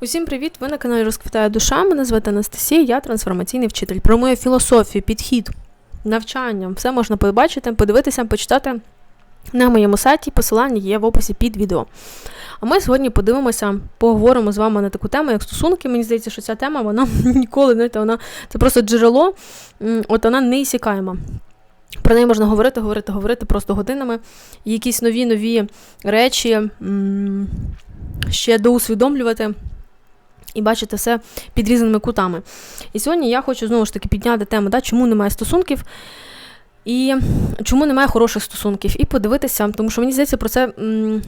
Усім привіт! Ви на каналі Розквітає душа. Мене звати Анастасія, я трансформаційний вчитель. Про мою філософію, підхід, навчання, все можна побачити, подивитися, почитати на моєму сайті. Посилання є в описі під відео. А ми сьогодні подивимося, поговоримо з вами на таку тему, як стосунки. Мені здається, що ця тема вона ніколи знаєте, вона це просто джерело, от вона не ісікаема. Про неї можна говорити, говорити, говорити просто годинами. Якісь нові нові речі ще доусвідомлювати і бачити все під різними кутами. І сьогодні я хочу знову ж таки підняти тему, да, чому немає стосунків. І чому немає хороших стосунків, і подивитися, тому що мені здається, про це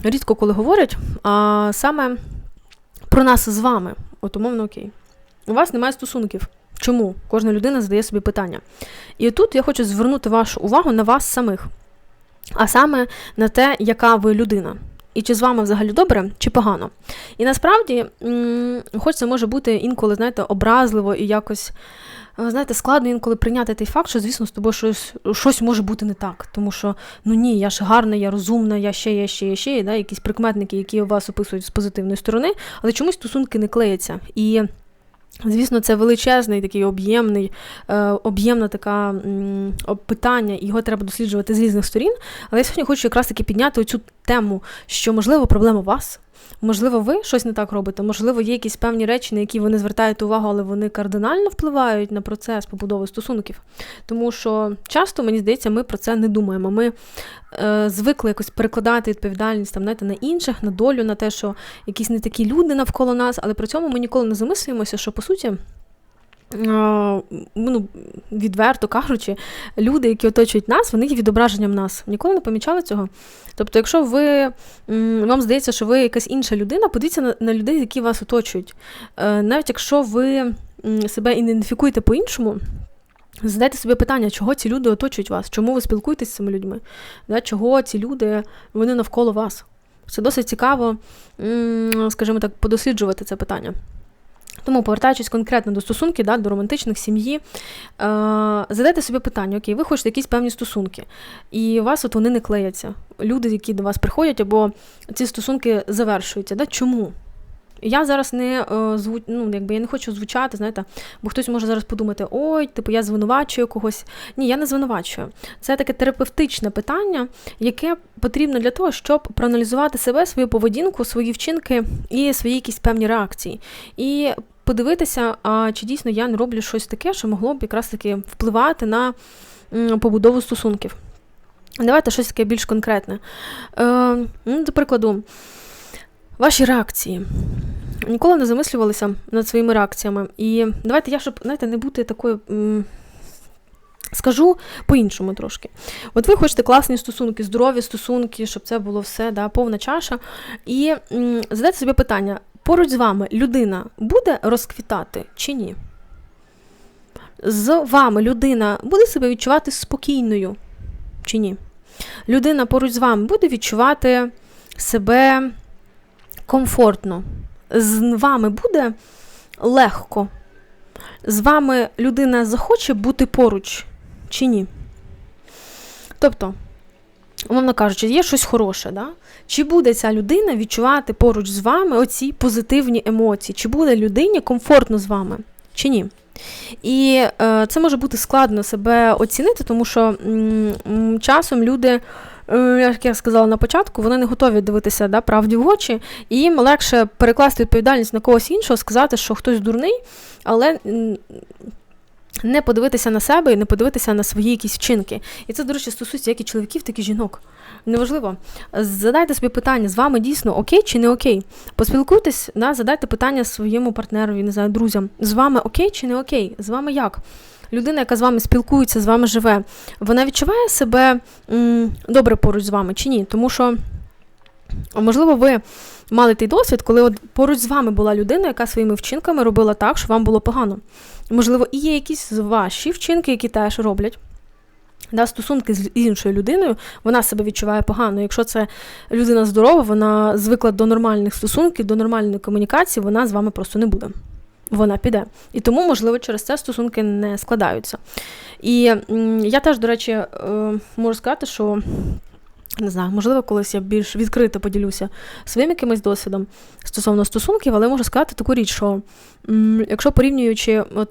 рідко коли говорять, а саме про нас з вами. От умовно окей. У вас немає стосунків. Чому? Кожна людина задає собі питання. І тут я хочу звернути вашу увагу на вас самих, а саме на те, яка ви людина. І чи з вами взагалі добре, чи погано. І насправді, хоч це може бути інколи, знаєте, образливо і якось, е, знаєте, складно інколи прийняти той факт, що, звісно, з тобою щось, щось може бути не так. Тому що, ну ні, я ж гарна, я розумна, я ще, я ще, я ще, да, якісь прикметники, які вас описують з позитивної сторони, але чомусь стосунки не клеяться. І Звісно, це величезний такий об'ємний, е, об'ємна така питання, його треба досліджувати з різних сторін. Але я сьогодні хочу якраз таки підняти цю тему, що можливо проблема вас. Можливо, ви щось не так робите, можливо, є якісь певні речі, на які ви не звертаєте увагу, але вони кардинально впливають на процес побудови стосунків. Тому що часто, мені здається, ми про це не думаємо. Ми е, звикли якось перекладати відповідальність там, знаєте, на інших, на долю, на те, що якісь не такі люди навколо нас, але при цьому ми ніколи не замислюємося, що по суті. Ну, відверто кажучи, люди, які оточують нас, вони є відображенням нас. Ніколи не помічали цього. Тобто, якщо ви вам здається, що ви якась інша людина, подивіться на, людей, які вас оточують. Е, Навіть якщо ви себе ідентифікуєте по-іншому, задайте собі питання, чого ці люди оточують вас, чому ви спілкуєтесь з цими людьми, чого ці люди вони навколо вас. Це досить цікаво, скажімо так, подосліджувати це питання. Тому, повертаючись конкретно до стосунків, да, до романтичних сім'ї, е, задайте собі питання, окей, ви хочете якісь певні стосунки, і у вас от вони не клеяться. Люди, які до вас приходять, або ці стосунки завершуються. Да? Чому? Я зараз не е, зву... ну, якби я не хочу звучати, знаєте, бо хтось може зараз подумати, ой, типу, я звинувачую когось. Ні, я не звинувачую. Це таке терапевтичне питання, яке потрібно для того, щоб проаналізувати себе, свою поведінку, свої вчинки і свої якісь певні реакції. І подивитися, а чи дійсно я не роблю щось таке, що могло б якраз таки впливати на побудову стосунків. Давайте щось таке більш конкретне. Е, ну, до прикладу, ваші реакції. Ніколи не замислювалися над своїми реакціями. І давайте я, щоб знаєте, не бути такою. Скажу по-іншому трошки. От ви хочете класні стосунки, здорові стосунки, щоб це було все, да, повна чаша. І м, задайте собі питання: поруч з вами людина буде розквітати чи ні? З вами людина буде себе відчувати спокійною чи ні? Людина поруч з вами буде відчувати себе комфортно. З вами буде легко. З вами людина захоче бути поруч чи ні? Тобто, умовно кажучи, є щось хороше, да? чи буде ця людина відчувати поруч з вами оці позитивні емоції? Чи буде людині комфортно з вами, чи ні? І е, це може бути складно себе оцінити, тому що м, часом люди, е, як я сказала на початку, вони не готові дивитися да, правді в очі, і їм легше перекласти відповідальність на когось іншого, сказати, що хтось дурний, але. Не подивитися на себе і не подивитися на свої якісь вчинки. І це, до речі, стосується як і чоловіків, так і жінок. Неважливо. Задайте собі питання, з вами дійсно окей чи не окей. Поспілкуйтесь, да, задайте питання своєму партнерові, не знаю, друзям. З вами окей чи не окей? З вами як? Людина, яка з вами спілкується, з вами живе, вона відчуває себе м, добре поруч з вами чи ні? Тому що, можливо, ви мали той досвід, коли от поруч з вами була людина, яка своїми вчинками робила так, що вам було погано. Можливо, і є якісь ваші вчинки, які теж роблять. Да, стосунки з іншою людиною, вона себе відчуває погано. Якщо це людина здорова, вона звикла до нормальних стосунків, до нормальної комунікації, вона з вами просто не буде. Вона піде. І тому, можливо, через це стосунки не складаються. І я теж, до речі, е, можу сказати, що Не знаю, можливо, колись я більш відкрито поділюся своїм якимось досвідом стосовно стосунків, але можу сказати таку річ, що якщо порівнюючи от,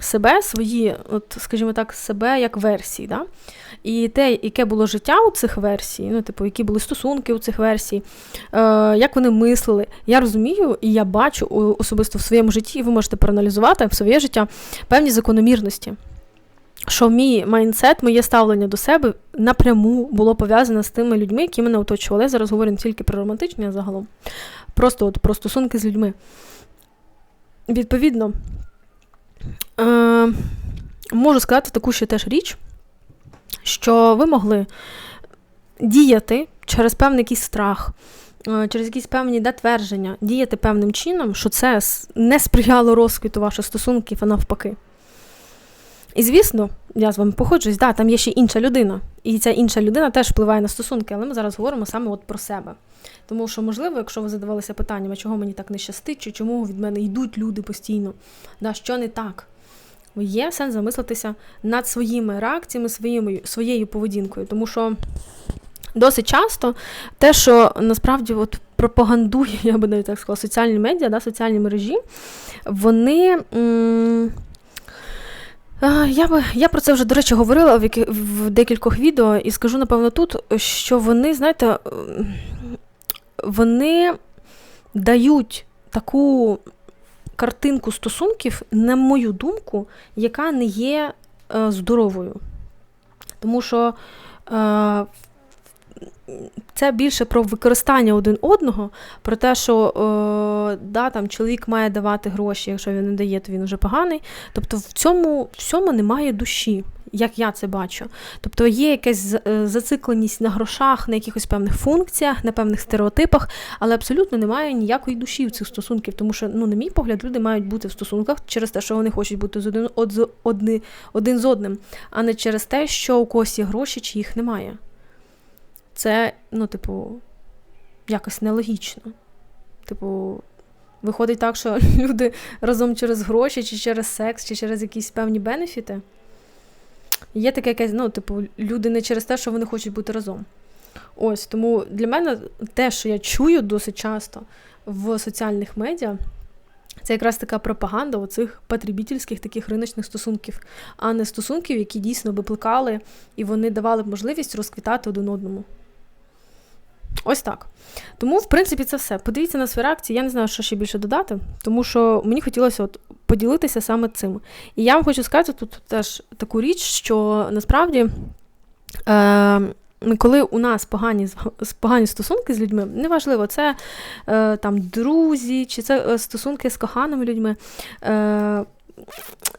себе, свої, от, скажімо так, себе як версії, да? і те, яке було життя у цих версій, ну, типу, які були стосунки у цих версій, е, як вони мислили, я розумію і я бачу особисто в своєму житті, і ви можете проаналізувати в своє життя певні закономірності що мій майндсет, моє ставлення до себе напряму було пов'язане з тими людьми, які мене оточували. Я зараз говорю не тільки про романтичні, а загалом. Просто от про стосунки з людьми. Відповідно, е, можу сказати таку ще теж річ, що ви могли діяти через певний якийсь страх. Е, через якісь певні твердження, діяти певним чином, що це не сприяло розквіту ваших стосунків, а навпаки. І звісно, я з вами походжусь, да, там є ще інша людина. І ця інша людина теж впливає на стосунки, але ми зараз говоримо саме от про себе. Тому що, можливо, якщо ви задавалися питаннями, чого мені так не щастить, чи чому від мене йдуть люди постійно, да, що не так, є сенс замислитися над своїми реакціями, своїми, своєю поведінкою. Тому що досить часто те, що насправді от пропагандує, я би навіть так сказала, соціальні медіа, да, соціальні мережі, вони. М- я би я про це вже, до речі, говорила в які, в декількох відео і скажу, напевно, тут, що вони, знаєте, вони дають таку картинку стосунків, на мою думку, яка не є е, здоровою. Тому що е, це більше про використання один одного, про те, що е, да, там, чоловік має давати гроші, якщо він не дає, то він вже поганий. Тобто в цьому всьому немає душі, як я це бачу. Тобто є якась е, зацикленість на грошах, на якихось певних функціях, на певних стереотипах, але абсолютно немає ніякої душі в цих стосунків, тому що, ну, на мій погляд, люди мають бути в стосунках через те, що вони хочуть бути з один, од, одни, один з одним, а не через те, що у когось є гроші, чи їх немає це, ну, типу, якось нелогічно. Типу, виходить так, що люди разом через гроші, чи через секс, чи через якісь певні бенефіти. Є таке якесь, ну, типу, люди не через те, що вони хочуть бути разом. Ось, тому для мене те, що я чую досить часто в соціальних медіа, це якраз така пропаганда оцих потребітельських таких риночних стосунків, а не стосунків, які дійсно викликали і вони давали б можливість розквітати один одному. Ось так. Тому, в принципі, це все. Подивіться на свої реакції, я не знаю, що ще більше додати, тому що мені хотілося от поділитися саме цим. І я вам хочу сказати тут теж таку річ, що насправді. Е- коли у нас погані погані стосунки з людьми, неважливо, це е, там друзі, чи це е, стосунки з коханими людьми. Е,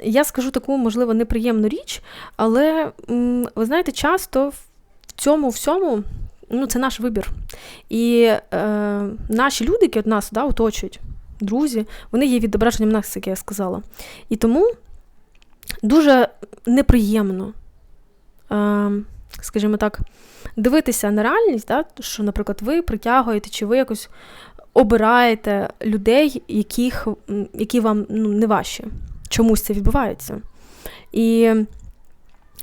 Я скажу таку, можливо, неприємну річ, але ви знаєте, часто в цьому всьому ну, це наш вибір. І е, наші люди, які от нас да, оточують, друзі, вони є відображенням нас, як я сказала. І тому дуже неприємно, е, скажімо так, дивитися на реальність, да, що, наприклад, ви притягуєте, чи ви якось обираєте людей, яких, які вам ну, не ваші. Чомусь це відбувається. І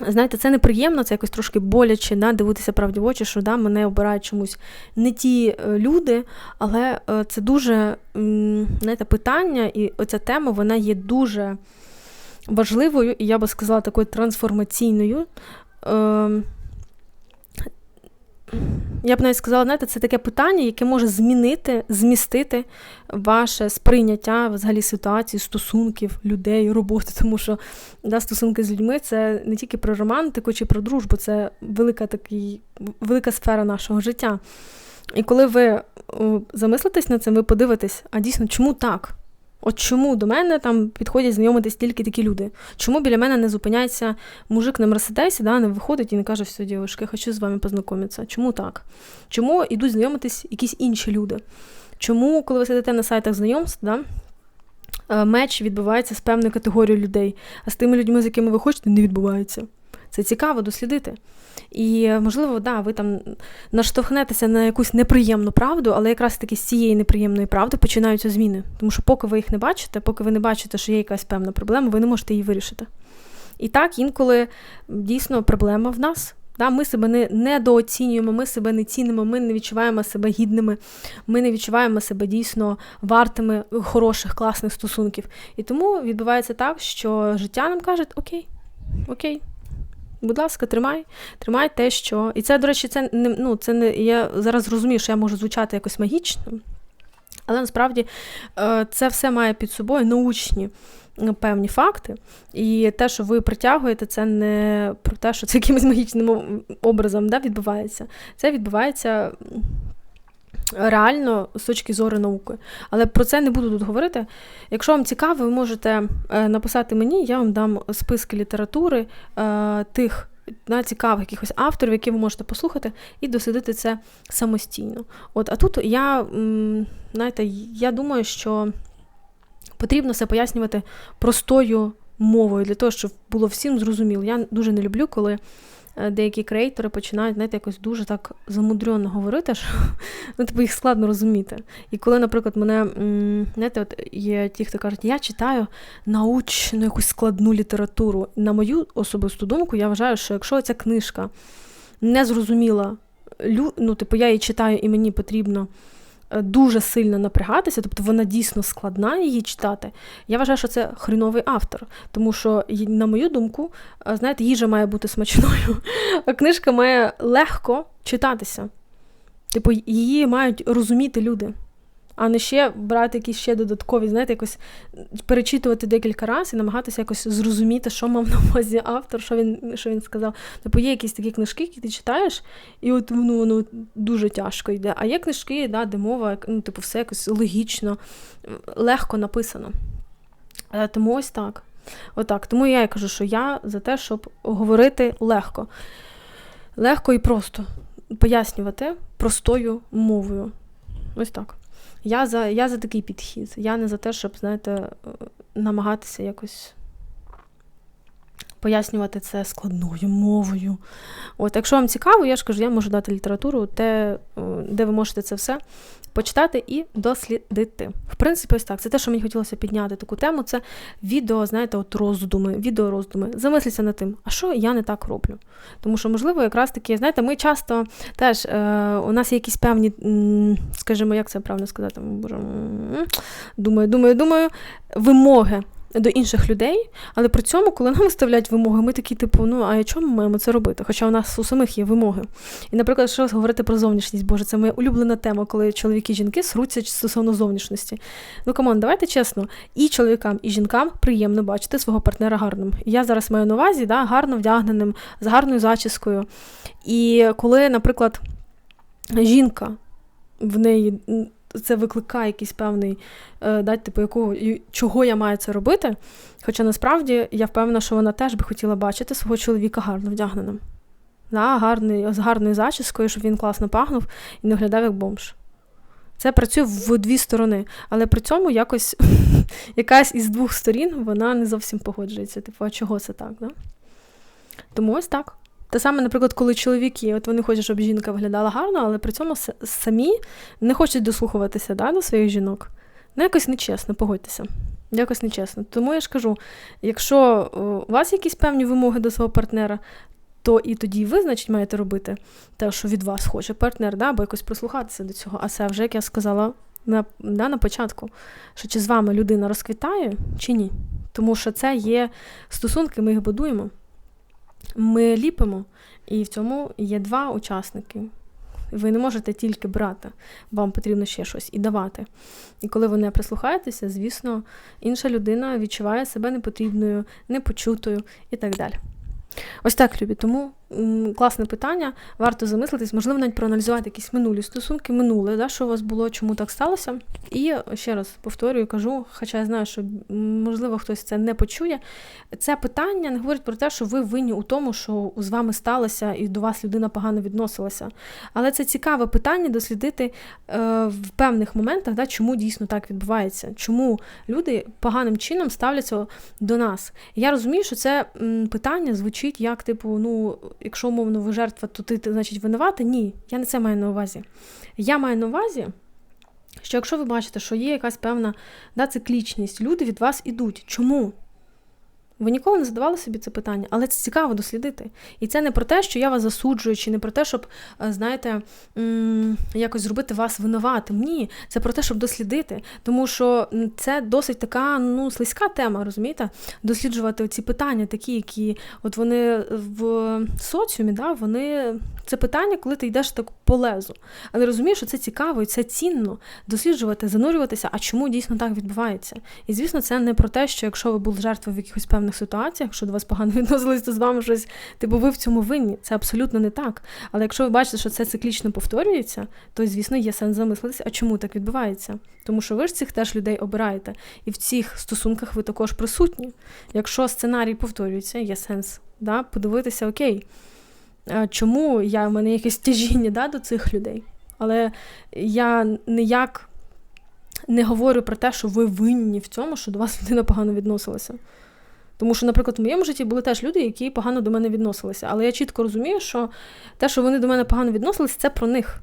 Знаєте, це неприємно, це якось трошки боляче, да, дивитися правді в очі, що да, мене обирають чомусь не ті е, люди, але е, це дуже знаєте, питання, і оця тема вона є дуже важливою, і я би сказала, такою трансформаційною. Я б навіть сказала, знаєте, це таке питання, яке може змінити, змістити ваше сприйняття взагалі ситуації, стосунків, людей, роботи. Тому що да, стосунки з людьми це не тільки про романтику чи про дружбу, це велика такий, велика сфера нашого життя. І коли ви замислитесь над цим, ви подивитесь, а дійсно, чому так? От чому до мене там підходять знайомитись тільки такі люди? Чому біля мене не зупиняється мужик на Мерседесі, да, не виходить і не каже, все, дівчатки, хочу з вами познайомитися? Чому так? Чому йдуть знайомитись якісь інші люди? Чому, коли ви сидите на сайтах знайомств, да, е, меч відбувається з певною категорією людей, а з тими людьми, з якими ви хочете, не відбувається? Це цікаво дослідити. І, можливо, да, ви там наштовхнетеся на якусь неприємну правду, але якраз таки з цієї неприємної правди починаються зміни. Тому що, поки ви їх не бачите, поки ви не бачите, що є якась певна проблема, ви не можете її вирішити. І так, інколи дійсно проблема в нас. Да? Ми себе не недооцінюємо, ми себе не цінимо, ми не відчуваємо себе гідними, ми не відчуваємо себе дійсно вартими хороших, класних стосунків. І тому відбувається так, що життя нам каже, окей, окей. Будь ласка, тримай, тримай те, що. І це, до речі, це не ну, це не я зараз розумію, що я можу звучати якось магічно, але насправді е, це все має під собою научні певні факти. І те, що ви притягуєте, це не про те, що це якимось магічним образом да, відбувається. Це відбувається. Реально з точки зору науки. Але про це не буду тут говорити. Якщо вам цікаво, ви можете е, написати мені, я вам дам списки літератури е, тих на цікавих якихось авторів, які ви можете послухати, і дослідити це самостійно. От, А тут я знаєте, я думаю, що потрібно все пояснювати простою мовою для того, щоб було всім зрозуміло. Я дуже не люблю, коли деякі креатори починають знаєте, якось дуже так замудрено говорити, що ну, типу, їх складно розуміти. І коли, наприклад, мене знаєте, от є ті, хто кажуть, я читаю научну якусь складну літературу. На мою особисту думку, я вважаю, що якщо ця книжка не зрозуміла, ну, типу, я її читаю і мені потрібно. Е, дуже сильно напрягатися, тобто вона дійсно складна її читати. Я вважаю, що це хріновий автор, тому що, на мою думку, е, знаєте, їжа має бути смачною, а книжка має легко читатися. Типу, її мають розуміти люди а не ще брати якісь ще додаткові, знаєте, якось перечитувати декілька разів і намагатися якось зрозуміти, що мав на увазі автор, що він що він сказав. Тобто є якісь такі книжки, які ти читаєш, і от ну, воно дуже тяжко йде. А є книжки, да, де мова, ну, типу, все якось логічно, легко написано. Е, тому ось так. Отак. Тому я і кажу, що я за те, щоб говорити легко. Легко і просто пояснювати простою мовою. Ось так. Я за я за такий підхід. Я не за те, щоб, знаєте, е, намагатися якось пояснювати це складною мовою. От, Якщо вам цікаво, я ж кажу, я можу дати літературу, те, е, де ви можете це все почитати і дослідити. В принципі, ось так. Це те, що мені хотілося підняти таку тему. Це відео, знаєте, от роздуми, відеороздуми. Замисліться над тим, а що я не так роблю? Тому що, можливо, якраз таки, знаєте, ми часто теж е, у нас є якісь певні, скажімо, як це правильно сказати, думаю, думаю, думаю, вимоги до інших людей, але при цьому, коли нам виставляють вимоги, ми такі, типу, ну а чому ми маємо це робити? Хоча у нас у самих є вимоги. І, наприклад, що говорити про зовнішність, Боже, це моя улюблена тема, коли чоловіки і жінки сруться стосовно зовнішності. Ну камон, давайте чесно, і чоловікам, і жінкам приємно бачити свого партнера гарним. Я зараз маю на увазі, да, гарно вдягненим, з гарною зачіскою. І коли, наприклад, жінка в неї це викликає якийсь певний е, да, типу, якого, чого я маю це робити. Хоча насправді я впевнена, що вона теж би хотіла бачити свого чоловіка гарно вдягненим. Да, гарний, З гарною зачіскою, щоб він класно пахнув і не виглядав як бомж. Це працює в дві сторони, але при цьому якось якась із двох сторін вона не зовсім погоджується. Типу, а чого це так? Да? Тому ось так. Те саме, наприклад, коли чоловіки, от вони хочуть, щоб жінка виглядала гарно, але при цьому самі не хочуть дослухуватися да, до своїх жінок. Ну, якось нечесно, погодьтеся. Якось нечесно. Тому я ж кажу: якщо у вас якісь певні вимоги до свого партнера, то і тоді ви, значить, маєте робити те, що від вас хоче партнер, да, або якось прислухатися до цього. А це вже, як я сказала на, да, на початку, що чи з вами людина розквітає, чи ні. Тому що це є стосунки, ми їх будуємо ми ліпимо, і в цьому є два учасники. Ви не можете тільки брати, вам потрібно ще щось і давати. І коли ви не прислухаєтеся, звісно, інша людина відчуває себе непотрібною, непочутою і так далі. Ось так, Любі. Тому класне питання. Варто замислитись, можливо, навіть проаналізувати якісь минулі стосунки, минуле, да, що у вас було, чому так сталося. І ще раз повторюю, кажу, хоча я знаю, що можливо хтось це не почує. Це питання не говорить про те, що ви винні у тому, що з вами сталося і до вас людина погано відносилася. Але це цікаве питання дослідити е, в певних моментах, да, чому дійсно так відбувається, чому люди поганим чином ставляться до нас. Я розумію, що це питання звучить як, типу, ну, якщо умовно ви жертва, то ти, значить, винувата. Ні, я не це маю на увазі. Я маю на увазі що якщо ви бачите, що є якась певна да, циклічність, люди від вас ідуть. Чому? Ви ніколи не задавали собі це питання, але це цікаво дослідити. І це не про те, що я вас засуджую, чи не про те, щоб, е, знаєте, якось зробити вас винуватим. Ні, це про те, щоб дослідити. Тому що це досить така ну, слизька тема, розумієте? Досліджувати ці питання, такі, які от вони в соціумі, да, вони це питання, коли ти йдеш так по лезу. Але розумієш, що це цікаво і це цінно досліджувати, занурюватися, а чому дійсно так відбувається. І звісно, це не про те, що якщо ви були жертвою в якихось певних певних ситуаціях, що до вас погано відносились, то з вами щось, типу, ви в цьому винні. Це абсолютно не так. Але якщо ви бачите, що це циклічно повторюється, то, звісно, є сенс замислитися, а чому так відбувається? Тому що ви ж цих теж людей обираєте. І в цих стосунках ви також присутні. Якщо сценарій повторюється, є сенс да, подивитися, окей, чому я в мене якесь тяжіння да, до цих людей. Але я ніяк не говорю про те, що ви винні в цьому, що до вас людина погано відносилася. Тому що, наприклад, в моєму житті були теж люди, які погано до мене відносилися. Але я чітко розумію, що те, що вони до мене погано відносилися, це про них.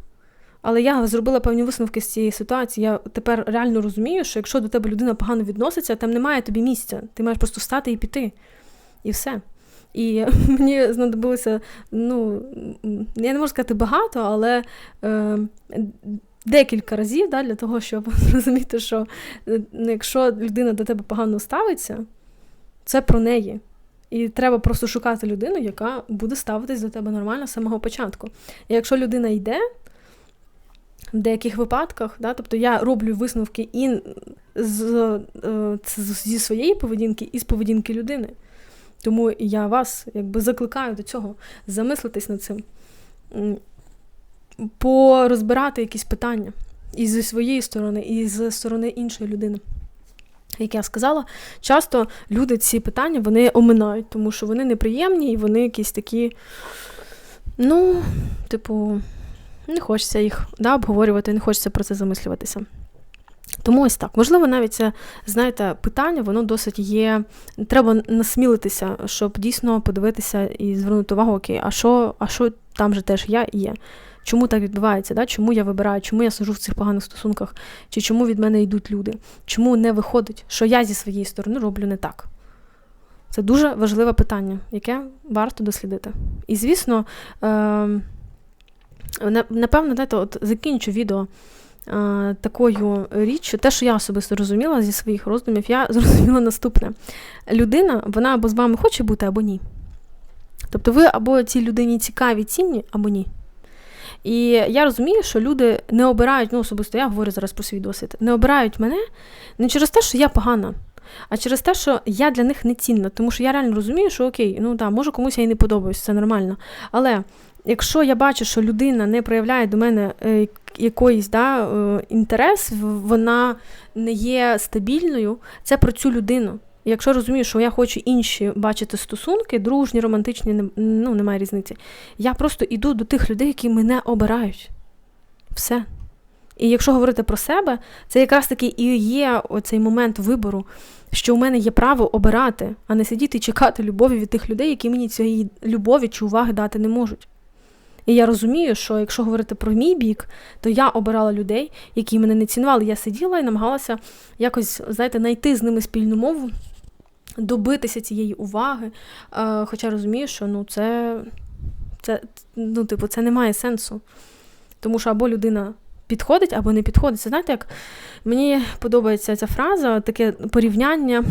Але я зробила певні висновки з цієї ситуації. Я тепер реально розумію, що якщо до тебе людина погано відноситься, там немає тобі місця. Ти маєш просто встати і піти. І все. І мені знадобилося, ну, я не можу сказати багато, але е, декілька разів да, для того, щоб зрозуміти, що е, якщо людина до тебе погано ставиться. Це про неї. І треба просто шукати людину, яка буде ставитись до тебе нормально з самого початку. І якщо людина йде, в деяких випадках, да, тобто я роблю висновки і з, е, зі своєї поведінки, і з поведінки людини. Тому я вас якби закликаю до цього замислитись над цим, порозбирати якісь питання і зі своєї сторони, і з сторони іншої людини. Як я сказала, часто люди ці питання вони оминають, тому що вони неприємні і вони якісь такі, ну, типу, не хочеться їх да, обговорювати, не хочеться про це замислюватися. Тому ось так. Можливо, навіть це, знаєте, питання, воно досить є. Треба насмілитися, щоб дійсно подивитися і звернути увагу, окей, а що, а що там же теж я є чому так відбувається, да? чому я вибираю, чому я сижу в цих поганих стосунках, чи чому від мене йдуть люди, чому не виходить, що я зі своєї сторони роблю не так. Це дуже важливе питання, яке варто дослідити. І, звісно, е- напевно, дайте, от закінчу відео е- такою річчю, те, що я особисто розуміла зі своїх роздумів, я зрозуміла наступне: людина, вона або з вами хоче бути, або ні. Тобто ви або цій людині цікаві, цінні, або ні. І я розумію, що люди не обирають, ну особисто я говорю зараз про свій досвід, не обирають мене не через те, що я погана, а через те, що я для них не цінна. Тому що я реально розумію, що окей, ну так, може комусь я і не подобаюсь, це нормально. Але якщо я бачу, що людина не проявляє до мене е, якоїсь да, е, інтерес, вона не є стабільною, це про цю людину. Якщо розумію, що я хочу інші бачити стосунки, дружні, романтичні, ну немає різниці. Я просто йду до тих людей, які мене обирають. Все. І якщо говорити про себе, це якраз таки і є оцей момент вибору, що у мене є право обирати, а не сидіти і чекати любові від тих людей, які мені цієї любові чи уваги дати не можуть. І я розумію, що якщо говорити про мій бік, то я обирала людей, які мене не цінували. Я сиділа і намагалася якось, знаєте, знайти з ними спільну мову добитися цієї уваги. Е, хоча розумію, що ну, це, це, ну, типу, це не має сенсу. Тому що або людина підходить, або не підходить. Це знаєте, як мені подобається ця фраза, таке порівняння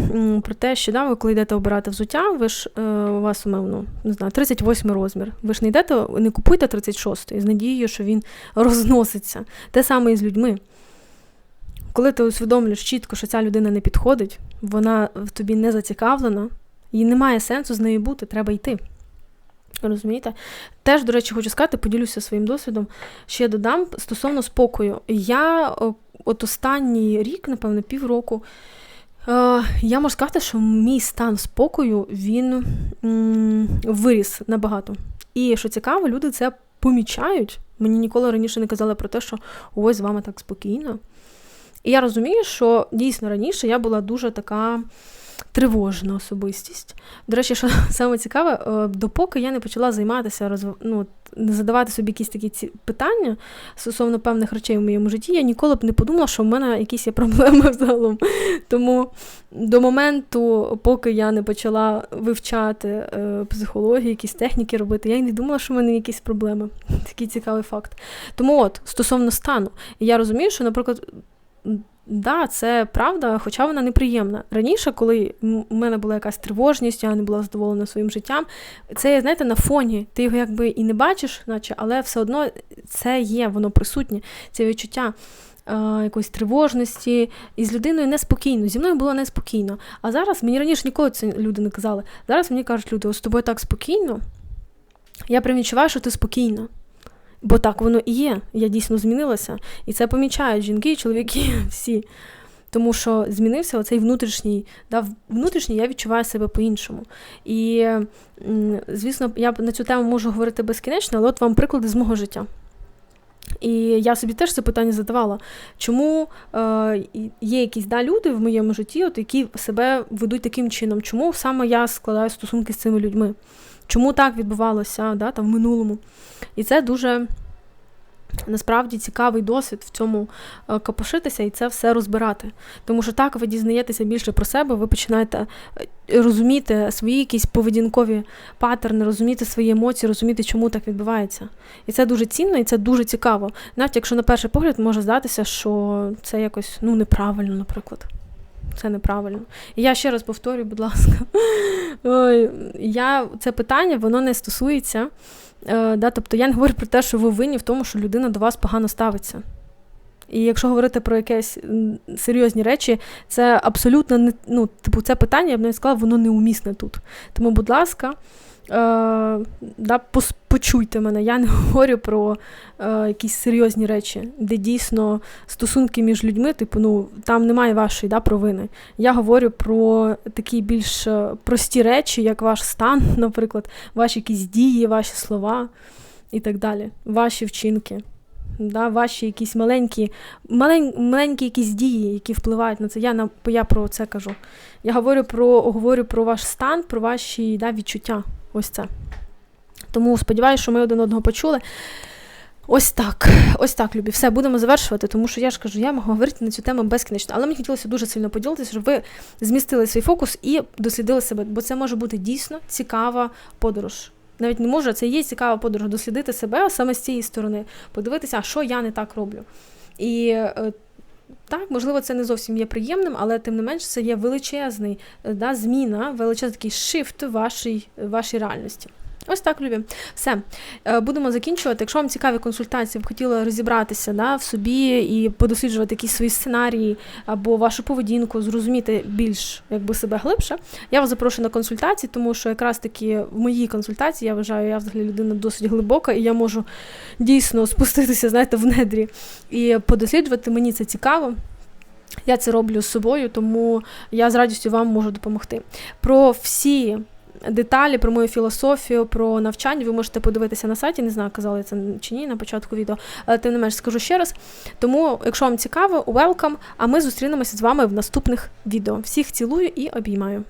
про те, що да, ви коли йдете обирати взуття, ви ж е, у вас умовно, не знаю, 38 розмір. Ви ж не йдете, не купуйте 36 з надією, що він розноситься. Те саме і з людьми. Коли ти усвідомлюєш чітко, що ця людина не підходить, вона в тобі не зацікавлена, їй немає сенсу з нею бути, треба йти. Розумієте? Теж, до речі, хочу сказати, поділюся своїм досвідом. Ще додам стосовно спокою. Я от останній рік, напевно, півроку, я можу сказати, що мій стан спокою він виріс набагато. І що цікаво, люди це помічають. Мені ніколи раніше не казали про те, що ось з вами так спокійно. І я розумію, що дійсно раніше я була дуже така тривожна особистість. До речі, що саме цікаве, е, допоки я не почала займатися, розв... ну, задавати собі якісь такі ці питання стосовно певних речей в моєму житті, я ніколи б не подумала, що в мене якісь є проблеми взагалом. Тому до моменту, поки я не почала вивчати е, психологію, якісь техніки робити, я й не думала, що в мене якісь проблеми. Такий цікавий факт. Тому от, стосовно стану, я розумію, що, наприклад, Да, це правда, хоча вона неприємна. Раніше, коли у мене була якась тривожність, я не була задоволена своїм життям. Це, знаєте, на фоні. Ти його якби і не бачиш, наче, але все одно це є, воно присутнє, це відчуття е, якоїсь тривожності. І з людиною неспокійно. Зі мною було неспокійно. А зараз мені раніше ніколи це люди не казали. Зараз мені кажуть, люди, з тобою так спокійно. Я прям відчуваю, що ти спокійна. Бо так воно і є. Я дійсно змінилася. І це помічають жінки і чоловіки всі. Тому що змінився оцей внутрішній. Да, Внутрішній я відчуваю себе по-іншому. І, звісно, я на цю тему можу говорити безкінечно, але от вам приклади з мого життя. І я собі теж це питання задавала, чому е, є якісь да, люди в моєму житті, от, які себе ведуть таким чином, чому саме я складаю стосунки з цими людьми? Чому так відбувалося да, там, в минулому? І це дуже насправді цікавий досвід в цьому е, капошитися і це все розбирати. Тому що так ви дізнаєтеся більше про себе, ви починаєте е, розуміти свої якісь поведінкові паттерни, розуміти свої емоції, розуміти, чому так відбувається. І це дуже цінно, і це дуже цікаво. Навіть якщо на перший погляд може здатися, що це якось ну, неправильно, наприклад. Це неправильно. І я ще раз повторюю, будь ласка, я, це питання воно не стосується. Е, да, Тобто я не говорю про те, що ви винні в тому, що людина до вас погано ставиться. І якщо говорити про якісь серйозні речі, це абсолютно не ну, типу, це питання, я б навіть сказала, воно неумісне тут. Тому, будь ласка, да, почуйте мене. Я не говорю про е, якісь серйозні речі, де дійсно стосунки між людьми, типу, ну там немає вашої да, провини. Я говорю про такі більш е, прості речі, як ваш стан, наприклад, ваші якісь дії, ваші слова і так далі, ваші вчинки. Да, Ваші якісь маленькі малень, маленькі якісь дії, які впливають на це. Я на, я про це кажу. Я говорю про говорю про ваш стан, про ваші да, відчуття. Ось це. Тому сподіваюся, що ми один одного почули. Ось так, ось так, Любі. Все, будемо завершувати, тому що я ж кажу, я можу говорити на цю тему безкінечно. Але мені хотілося дуже сильно поділитися, щоб ви змістили свій фокус і дослідили себе, бо це може бути дійсно цікава подорож. Навіть не може, це є цікава подорож, дослідити себе саме з цієї сторони, подивитися, а що я не так роблю. І е, так, можливо, це не зовсім є приємним, але тим не менш це є величезний е, да, зміна, величезний такий шифт вашій, вашій реальності. Ось так, любі. Все. Е, будемо закінчувати. Якщо вам цікаві консультації, ви хотіли розібратися да, в собі і подосліджувати якісь свої сценарії або вашу поведінку, зрозуміти більш якби себе глибше, я вас запрошую на консультації, тому що якраз таки в моїй консультації я вважаю, я взагалі людина досить глибока, і я можу дійсно спуститися, знаєте, в недрі і подосліджувати. Мені це цікаво. Я це роблю з собою, тому я з радістю вам можу допомогти. Про всі деталі про мою філософію, про навчання ви можете подивитися на сайті. Не знаю, казали це чи ні на початку відео, але тим не менш скажу ще раз. Тому, якщо вам цікаво, welcome, А ми зустрінемося з вами в наступних відео. Всіх цілую і обіймаю.